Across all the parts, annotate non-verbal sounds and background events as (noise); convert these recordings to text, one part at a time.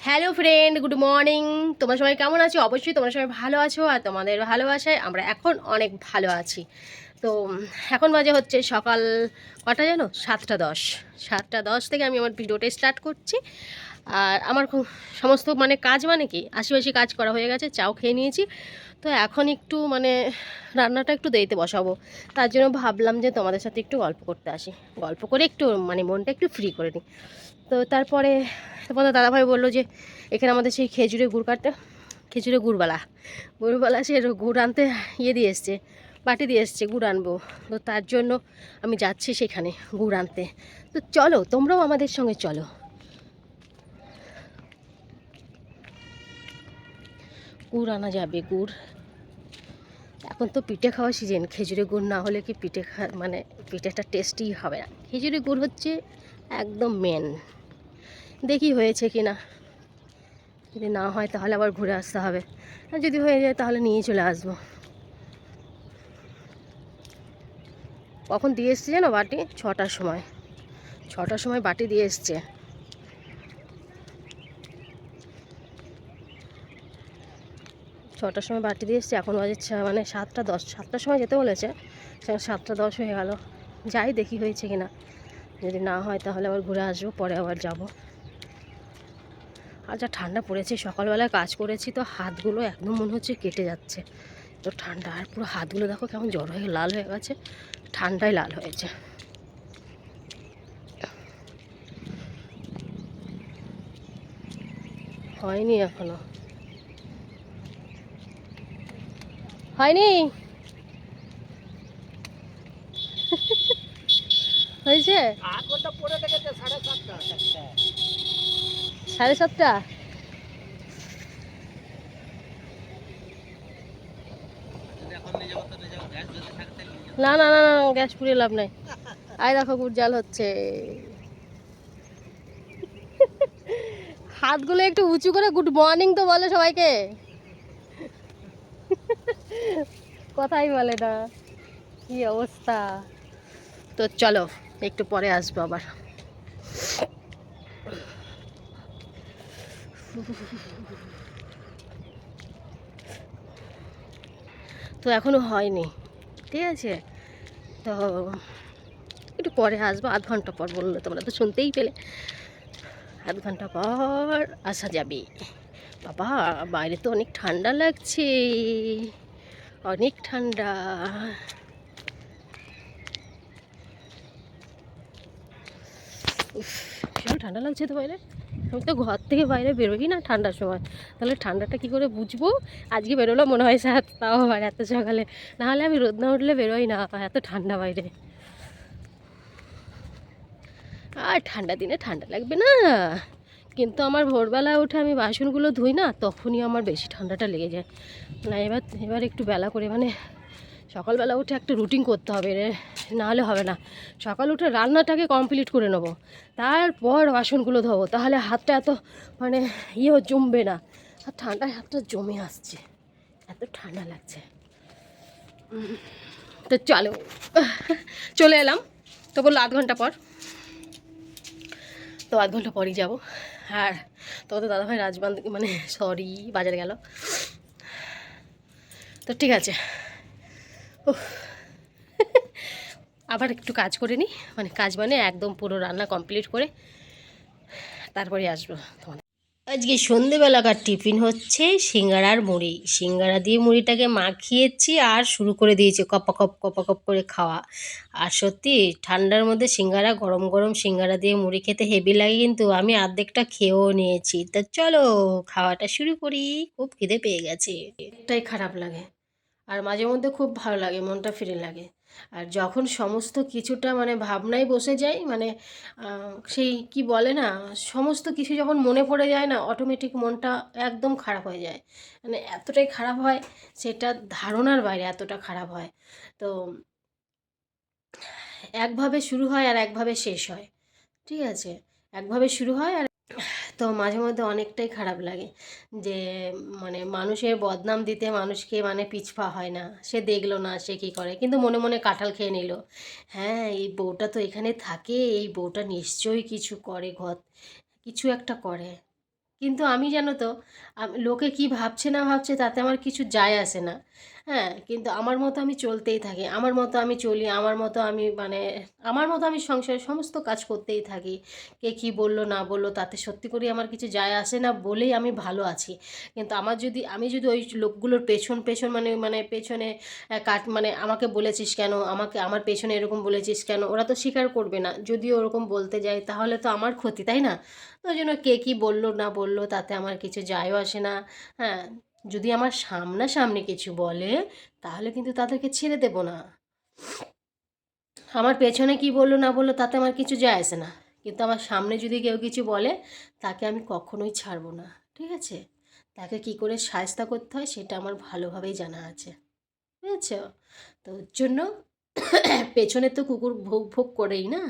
Hello friend, good morning. তোমার সবাই কেমন আছো? অবশ্যই তোমরা সবাই ভালো আছো আর তোমাদের ভালোবাসায় আমরা এখন অনেক ভালো আছি। তো, এখন বাজে হচ্ছে সকাল কটা জানো? সাতটা দশ। সাতটা দশ থেকে আমি আমার ভিডিওটা স্টার্ট করছি। আর আমার সমস্ত মানে কাজ মানে কি? আশেপাশে কাজ করা হয়ে গেছে, চাও খেয়ে নিয়েছি। তো এখন একটু মানে রান্নাটা একটু দেরিতে বসাবো। তার জন্য ভাবলাম যে তোমাদের সাথে একটু গল্প করতে আসি। গল্প করে একটু মানে মনটা একটু ফ্রি করে নিই। তো তারপরে তোমাদের দাদাভাই বলল যে, এখানে আমাদের সেই খেজুরের গুড় কাঠটা খেজুরের গুড়বালা। গুড়বালা সে গুড় আনতে ইয়ে দিয়ে এসছে, বাটি দিয়ে এসছে, গুড় আনব। তো তার জন্য আমি যাচ্ছি সেখানে গুড় আনতে। তো চলো, তোমরাও আমাদের সঙ্গে চলো। গুড় আনা যাবে, গুড়। এখন তো পিঠে খাওয়া সিজন খেজুরের গুড় না হলে কি পিঠে খা মানে পিঠেটা টেস্টি হবে না। খেজুরের গুড় হচ্ছে একদম মেন দেখি হয়েছে কি না। যদি না হয় তাহলে আবার ঘুরে আসতে হবে। আর যদি হয়ে যায় তাহলে নিয়ে চলে আসব। কখন দিয়ে এসছে জানো বাটি? ছটার সময়। ছটার সময় বাটি দিয়ে এসছে। ছটার সময় বাটি দিয়ে এসছে, এখন বাজে মানে সাতটা দশ, সাতটার সময় যেতে বলেছে। সাতটা দশ হয়ে গেল। যাই দেখি হয়েছে কি না। যদি না হয় তাহলে আবার ঘুরে আসব, পরে আবার যাব। আর যা ঠান্ডা পড়েছে, সকালবেলায় কাজ করেছি তো হাতগুলো একদম মনে হচ্ছে কেটে যাচ্ছে। তো ঠান্ডা, আর পুরো হাতগুলো দেখো কেমন জ্বর হয়ে, লাল হয়ে গেছে ঠান্ডায় লাল হয়েছে। হয়নি এখনও। হয়নি? হয়েছে আট ঘণ্টা পরে দেখেছে সাড়ে সাতটা? না না না না, গ্যাস পুড়িয়ে লাভ নাই। আয় দেখো গুড় জাল হচ্ছে। হাতগুলো একটু উঁচু করে গুড মর্নিং তো বলে সবাইকে। কথাই বলে না। কি অবস্থা? তো চলো, একটু পরে আসব আবার। তো এখনও হয়নি, ঠিক আছে? তো একটু পরে আসব, আধ ঘণ্টা পর বলল তোমরা তো শুনতেই পেলে। আধ ঘণ্টা পর আসা যাবে। বাবা, বাইরে তো অনেক ঠান্ডা লাগছে। অনেক ঠান্ডা। ভীষণ ঠান্ডা লাগছে তো বাইরে। আমি তো ঘর থেকে বাইরে বেরোই না ঠান্ডার সময়। তাহলে ঠান্ডাটা কি করে বুঝব? আজকে বেরোলো মনে হয় স্যার, তাও আবার এত সকালে। নাহলে আমি রোদ না উঠলে বেরোই না, এত ঠান্ডা বাইরে। আর ঠান্ডা দিনে ঠান্ডা লাগবে না। কিন্তু আমার ভোরবেলা উঠে আমি বাসনগুলো ধুই না, তখনই আমার বেশি ঠান্ডাটা লেগে যায়। না, এবার এবার একটু বেলা করে মানে সকালবেলা উঠে একটা রুটিন করতে হবে রে, নাহলে হবে না। সকাল উঠে রান্নাটাকে কমপ্লিট করে নেব। তারপর বাসনগুলো ধোবো। তাহলে হাতটা এত মানে ইয়েও জমবে না। আর ঠান্ডায় হাতটা জমে আসছে। এত ঠান্ডা লাগছে। তো চলো। চলে এলাম। তো বলল আধ ঘণ্টা পর। তো আধ ঘণ্টা পরই যাব। আর তোমাদের দাদাভাই রাজবান্ধ মানে সরি বাজারে গেল। তো ঠিক আছে। আবার একটু কাজ করে নিই। মানে কাজ মানে একদম পুরো রান্না কমপ্লিট করে তারপরে আসব তোমাদের। আজকে সন্ধেবেলাকার টিফিন হচ্ছে সিঙ্গারার মুড়ি। সিঙ্গারা দিয়ে মুড়িটাকে মাখিয়েছি আর শুরু করে দিয়েছি কপা কপ কপা কপ করে খাওয়া। আর সত্যি ঠান্ডার মধ্যে সিঙ্গারা, গরম গরম সিঙ্গারা দিয়ে মুড়ি খেতে হেভি লাগে কিন্তু আমি অর্ধেকটা খেয়েও নিয়েছি। তা চলো খাওয়াটা শুরু করি। খুব খিদে পেয়ে গেছে। এটাই খারাপ লাগে। আর মাঝে মধ্যে খুব ভালো লাগে, মনটা ফিরে লাগে। আর যখন সমস্ত কিছুটা মানে ভাবনায় বসে যায় মানে সেই কি বলে না, সমস্ত কিছু যখন মনে পড়ে যায় না অটোমেটিক মনটা একদম খারাপ হয়ে যায়। মানে এতটাই খারাপ হয়, সেটা ধারণার বাইরে এতটা খারাপ হয়। তো একভাবে শুরু হয় আর একভাবে শেষ হয়। ঠিক আছে? একভাবে শুরু হয় আর তো মাঝে মধ্যে অনেকটাই খারাপ লাগে। যে মানে মানুষের বদনাম দিতে মানুষকে মানে পিছপা হয় না। সে দেখল না সে কী করে। কিন্তু মনে মনে কাঁঠাল খেয়ে নিল। হ্যাঁ এই বউটা তো এখানে থাকে। এই বউটা নিশ্চয়ই কিছু করে ঘর, কিছু একটা করে। কিন্তু আমি জানো তো লোকে কি ভাবছে না ভাবছে তাতে আমার কিছু যায় আসে না। হ্যাঁ কিন্তু আমার মতো আমি চলতেই থাকি। আমার মতো আমি চলি, আমার মতো আমি মানে আমার মতো আমি সংসারের সমস্ত কাজ করতেই থাকি। কে কী বলল, না বলল, তাতে সত্যি করে আমার কিছু যায় আসে না বলেই আমি ভালো আছি। কিন্তু আমার যদি, আমি যদি ওই লোকগুলোর পেছন পেছন মানে মানে পেছনে কাট মানে আমাকে বলেছিস কেন, আমাকে, আমার পেছনে এরকম বলেছিস কেন, ওরা তো স্বীকার করবে না। যদি ওরকম বলতে যায় তাহলে তো আমার ক্ষতি, তাই না? তো ওই জন্য কে কী বলল, না বলল, তাতে আমার কিছু যায়ও আসে না। হ্যাঁ যদি আমার সামনাসামনি কিছু বলে, তাহলে কিন্তু তাদেরকে ছেড়ে দেব না। আমার পেছনে কি বলল না বলল তাতে আমার কিছু যায় আসে না। কিন্তু আমার সামনে যদি কেউ কিছু বলে, তাকে আমি কখনোই ছাড়বো না, ঠিক আছে? তাকে কি করে সায়স্তা করতে হয় সেটা আমার ভালোভাবেই জানা আছে, বুঝেছ? তো ওর জন্য পেছনে তো কুকুর ভোগ ভোগ করেই না?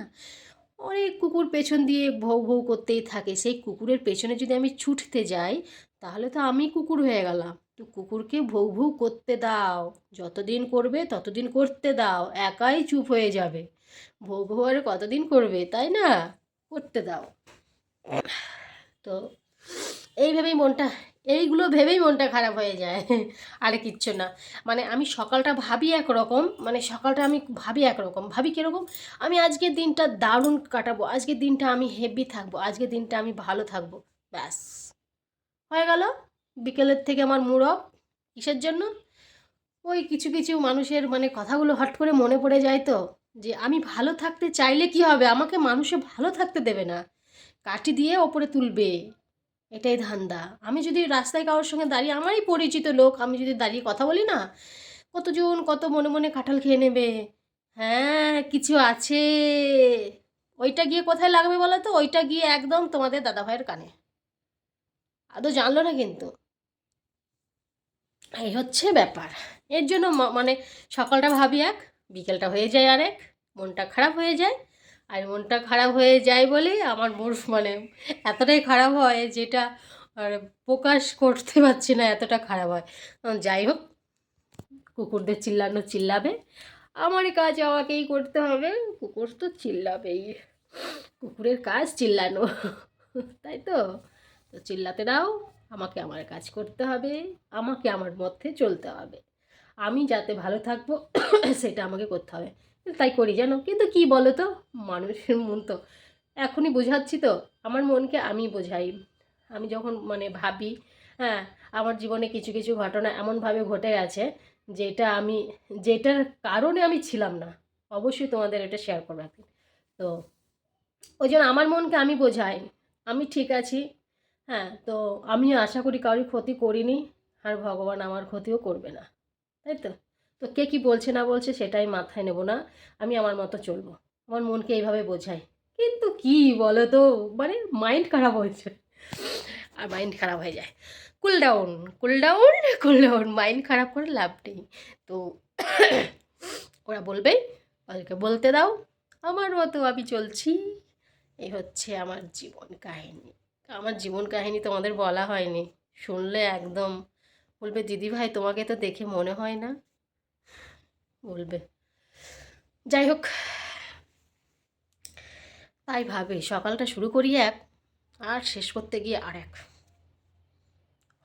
অনেক কুকুর পেছন দিয়ে ভৌ ভৌ করতেই থাকে। সেই কুকুরের পেছনে যদি আমি ছুটতে যাই তাহলে তো আমি কুকুর হয়ে গেলাম। তো কুকুরকে ভৌ ভৌ করতে দাও। যতদিন করবে ততদিন করতে দাও। একাই চুপ হয়ে যাবে। ভৌ ভৌ আর কতদিন করবে, তাই না? করতে দাও। তো এইভাবেই মনটা, এইগুলো ভেবেই মনটা খারাপ হয়ে যায়। আর কিচ্ছু না। মানে আমি সকালটা ভাবি একরকম মানে সকালটা আমি ভাবি একরকম। ভাবি কীরকম? আমি আজকের দিনটা দারুণ কাটাবো। আজকের দিনটা আমি হেভি থাকব। আজকের দিনটা আমি ভালো থাকব। ব্যাস। হয়ে গেল। বিকেলের থেকে আমার মুড অফ কিসের জন্য? ওই কিছু কিছু মানুষের মানে কথাগুলো হট করে মনে পড়ে যায় তো, যে আমি ভালো থাকতে চাইলে কি হবে? আমাকে মানুষে ভালো থাকতে দেবে না। কাঠি দিয়ে ওপরে তুলবে। এটাই ধান্দা। আমি যদি রাস্তায় কারোর সঙ্গে দাঁড়িয়ে, আমারই পরিচিত লোক, আমি যদি দাঁড়িয়ে কথা বলি না, কতজন কত মনে মনে কাঁঠাল খেয়ে নেবে? হ্যাঁ কিছু আছে। ওইটা গিয়ে কোথায় লাগবে বলো তো? ওইটা গিয়ে একদম তোমাদের দাদাভাইয়ের কানে। আদৌ জানলো না কিন্তু। এই হচ্ছে ব্যাপার। এর জন্য মানে সকালটা ভাবি এক, বিকেলটা হয়ে যায় আরেক, মনটা খারাপ হয়ে যায়। আর মনটা খারাপ হয়ে যায় বলে আমার মোর মানে এতটাই খারাপ হয় যেটা আর প্রকাশ করতে পারছি না এতটা খারাপ হয়। যাই হোক, কুকুরদের চিল্লানো চিল্লাবে। আমারই কাজ আমাকেই করতে হবে। কুকুর তো চিল্লাবেই। কুকুরের কাজ চিল্লানো। তাই তো? তো চিল্লাতে দাও, আমাকে আমার কাজ করতে হবে, আমাকে আমার মধ্যে চলতে হবে। আমি যাতে ভালো থাকব, (coughs) সেটা আমাকে করতে হবে। তাই করি জানো, কিন্তু কি বলো তো মানুষের মন তো, এখনই বোঝাচ্ছি তো, আমার মনকে আমি বোঝাই। আমি যখন মানে ভাবি হ্যাঁ আমার জীবনে কিছু কিছু ঘটনা এমনভাবে ঘটে গেছে, যেটা আমি, যেটার কারণে আমি ছিলাম না, অবশ্যই তোমাদের এটা শেয়ার করব তো, ওই জন্য আমার মনকে আমি বোঝাই, আমি ঠিক আছি হ্যাঁ তো আমিও আশা করি কারোর ক্ষতি করিনি। আর ভগবান আমার ক্ষতিও করবে না। তাই তো? তো কে কী বলছে না বলছে সেটাই মাথায় নেব না। আমি আমার মতো চলবো। আমার মনকে এইভাবে বোঝাই কিন্তু কি বলো তো? মানে মাইন্ড খারাপ হয়েছে আর মাইন্ড খারাপ হয়ে যায়। Cool down cool down cool down mind খারাপ করে লাভ নেই। তো ওরা বলবেই ওদেরকে বলতে দাও। আমার মতো আমি চলছি। এই হচ্ছে আমার জীবন কাহিনী। আমার জীবন কাহিনী তোমাদের বলা হয়নি। শুনলে একদম বলবে, দিদি ভাই, তোমাকে তো দেখে মনে হয় না? বলবে, যাই হোক, তাই ভাবে, সকালটা শুরু করি এক, আর শেষ করতে গিয়ে আর এক।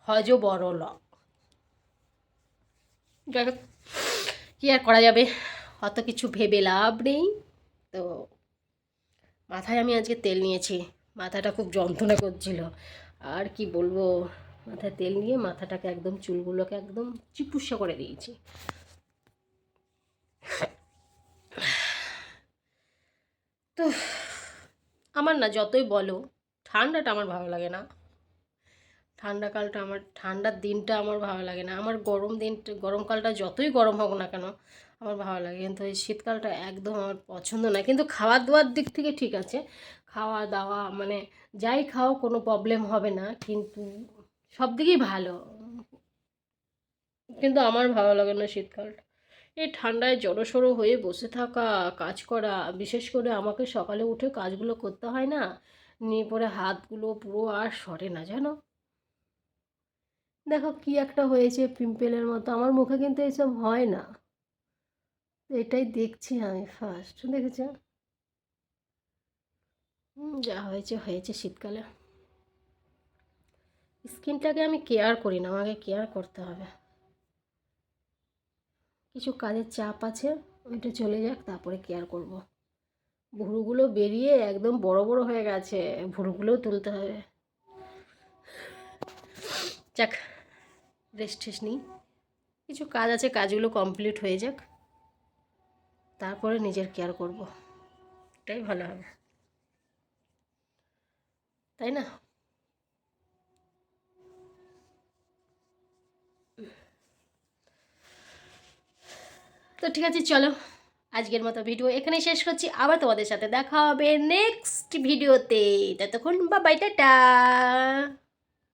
হজ বড় লক যাই হোক, কী আর করা যাবে? অত কিছু ভেবে লাভ নেই। তো মাথায় আমি আজকে তেল নিয়েছি। মাথাটা খুব যন্ত্রণা করছিল। আর কি বলব, মাথায় তেল নিয়ে মাথাটাকে একদম, চুলগুলোকে একদম চিপুসা করে দিয়েছি। তো, আমার না যতই বলো, ঠান্ডাটা আমার ভালো লাগে না। ঠান্ডাকালটা আমার, ঠান্ডার দিনটা আমার ভালো লাগে না। আমার গরম দিনটা গরমকালটা যতই গরম হোক না কেন আমার ভালো লাগে। কিন্তু এই শীতকালটা একদম আমার পছন্দ না। কিন্তু খাওয়া দাওয়ার দিক থেকে ঠিক আছে। খাওয়া দাওয়া মানে যাই খাও কোনো প্রবলেম হবে না। কিন্তু সব দিকেই ভালো। কিন্তু আমার ভালো লাগে না শীতকালটা। এই ঠান্ডায় জড়সড়ো হয়ে বসে থাকা, কাজ করা, বিশেষ করে আমাকে সকালে উঠে কাজগুলো করতে হয় না, নিয়ে পরে হাতগুলো পুরো আর সরে না, জানো? দেখো কি একটা হয়েছে পিম্পেলের মতো। আমার মুখে কিন্তু এইসব হয় না। এটাই দেখছি আমি ফার্স্ট দেখেছ? যা হয়েছে হয়েছে শীতকালে। স্কিনটাকে আমি কেয়ার করি না, আমাকে কেয়ার করতে হবে। কিছু কাজের চাপ আছে, ওইটা চলে যাক, তারপরে কেয়ার করব। ভুরুগুলো বেরিয়ে একদম বড় বড় হয়ে গেছে, ভুরুগুলোও তুলতে হবে। যাক রেস্ট টেস্ট নিই। কিছু কাজ আছে, কাজগুলো কমপ্লিট হয়ে যাক। তারপরে নিজের কেয়ার করব। এটাই ভালো হবে। তাই না? তো ঠিক আছে, চলো। আজকের মতো ভিডিও এখানেই শেষ করছি। আবার তোমাদের সাথে দেখা হবে নেক্সট ভিডিওতে ততক্ষণ বা বাই টাটা।